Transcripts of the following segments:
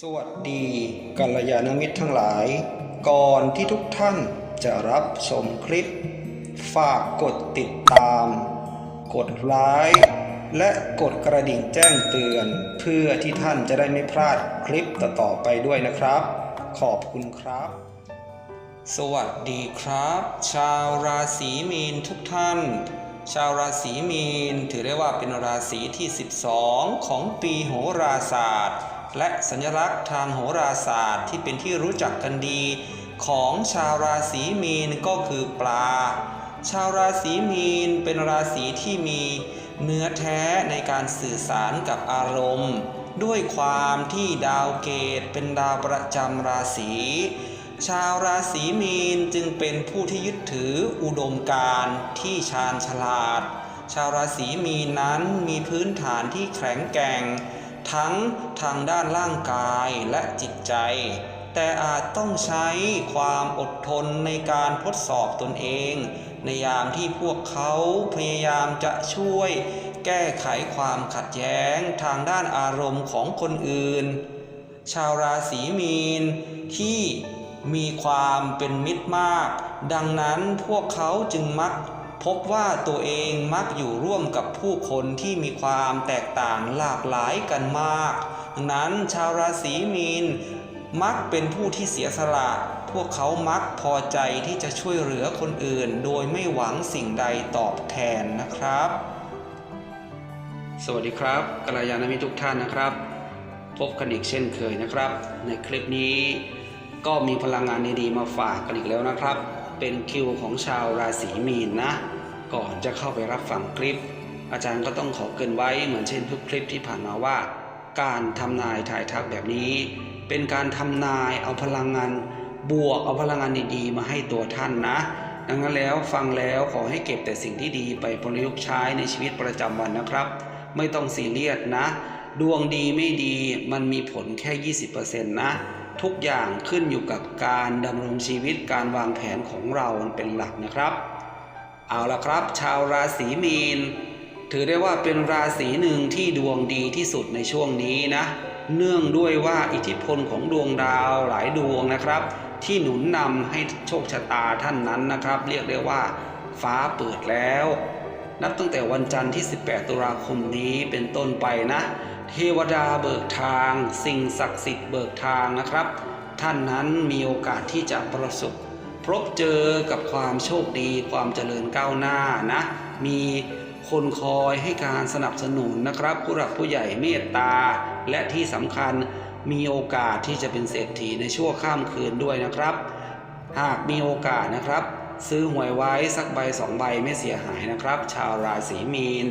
สวัสดีกัลยาณมิตรทั้งหลาย ก่อนที่ทุกท่านจะรับชมคลิป ฝากกดติดตาม กดไลค์และกดกระดิ่งแจ้งเตือน เพื่อที่ท่านจะได้ไม่พลาดคลิปต่อๆไปด้วยนะครับ ขอบคุณครับ สวัสดีครับ ชาวราศีมีนทุกท่าน ชาวราศีมีนถือได้ว่าเป็นราศีที่ 12 ของปีโหราศาสตร์ และสัญลักษณ์ทางโหราศาสตร์ที่เป็นที่รู้จักกันดี ของชาวราศีมีนก็คือปลา ชาวราศีมีนเป็นราศีที่มีเนื้อแท้ในการสื่อสารกับอารมณ์ ด้วยความที่ดาวเกตเป็นดาวประจำราศีชาวราศีมีนจึงเป็นผู้ที่ยึดถืออุดมการณ์ที่ชาญฉลาด ชาวราศีมีนนั้นมีพื้นฐานที่แข็งแกร่ง ทั้งทางด้านร่างกายและจิตใจ แต่อาจต้องใช้ความอดทนในการทดสอบตนเอง ในยามที่พวกเขาพยายามจะช่วย แก้ไขความขัดแย้งทางด้านอารมณ์ของคนอื่น ชาวราศีมีนที่มีความเป็นมิตรมาก ดังนั้นพวกเขาจึงมัก พบว่าตัวเองมักอยู่ร่วมกับผู้คนที่มีความแตกต่างหลากหลายกันมาก ดังนั้นชาวราศีมีนมักเป็นผู้ที่เสียสละ พวกเขามักพอใจที่จะช่วยเหลือคนอื่น โดยไม่หวังสิ่งใดตอบแทนนะครับ สวัสดีครับกัลยาณมิตรทุกท่านนะครับ พบกันอีกเช่นเคยนะครับ ในคลิปนี้ก็มีพลังงานดีๆมาฝากกันอีกแล้วนะครับ เป็นคิวของชาวราศีมีนนะ ก่อนจะเข้าไปรับฟังคลิป อาจารย์ก็ต้องขอเกินไว้เหมือนเช่นทุกคลิปที่ผ่านมาว่า การทำนายทายทักแบบนี้ เป็นการทำนายเอาพลังงาน บวกเอาพลังงานดีๆ มาให้ตัวท่านนะ ดังนั้นแล้วฟังแล้วขอให้เก็บแต่สิ่งที่ดีไปประยุกต์ใช้ในชีวิตประจำวันนะครับ ไม่ต้องซีเรียสนะ ดวงดีไม่ดีมันมีผลแค่ 20%นะ ทุกอย่างขึ้นอยู่กับการดำรงชีวิตการวางแผนของเราเป็นหลักนะครับ เอาละครับ ชาวราศีมีน ถือได้ว่าเป็นราศีหนึ่งที่ดวงดีที่สุดในช่วงนี้นะ เนื่องด้วยว่าอิทธิพลของดวงดาวหลายดวงนะครับ ที่หนุนนำให้โชคชะตาท่านนั้นนะครับ เรียกได้ว่า ฟ้าเปิดแล้ว นับตั้งแต่วันจันทร์ที่ 18 ตุลาคมนี้เป็นต้นไปนะ เทวดาเบิกทาง สิ่งศักดิ์สิทธิ์เบิกทางนะครับ ท่านนั้นมีโอกาสที่จะประสบพบเจอกับความโชคดีความเจริญก้าวหน้านะ มีคนคอยให้การสนับสนุนนะครับ ผู้หลักผู้ใหญ่เมตตา และที่สำคัญมีโอกาสที่จะเป็นเศรษฐีในชั่วข้ามคืนด้วยนะครับ หากมีโอกาสนะครับ ซื้อหวยไว้สักใบสองใบไม่เสียหายนะครับ ชาวราศีมีน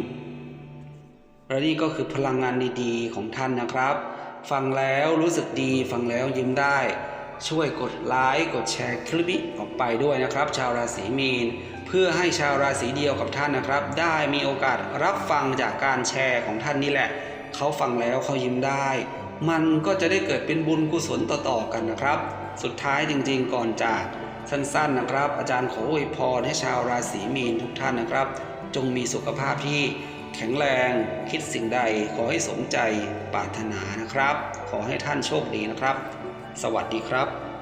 และนี่ก็คือพลังงานดีๆของท่านนะครับ ฟังแล้วรู้สึกดีฟังแล้วยิ้มได้ ช่วยกดไลค์กดแชร์คลิปออกไปด้วยนะครับ ชาวราศีมีน เพื่อให้ชาวราศีเดียวกับท่านนะครับ ได้มีโอกาสรับฟังจากการแชร์ของท่านนี่แหละ เขาฟังแล้วเขายิ้มได้ มันก็จะได้เกิดเป็นบุญกุศลต่อๆกันนะครับ สุดท้ายจริงๆก่อนจาก สั้นๆนะครับ อาจารย์ขออวยพรให้ชาวราศีมีนทุกท่านนะครับ จงมีสุขภาพที่แข็งแรงคิดสิ่งใดขอให้สมใจปรารถนานะครับ ขอให้ท่านโชคดีนะครับ สวัสดีครับ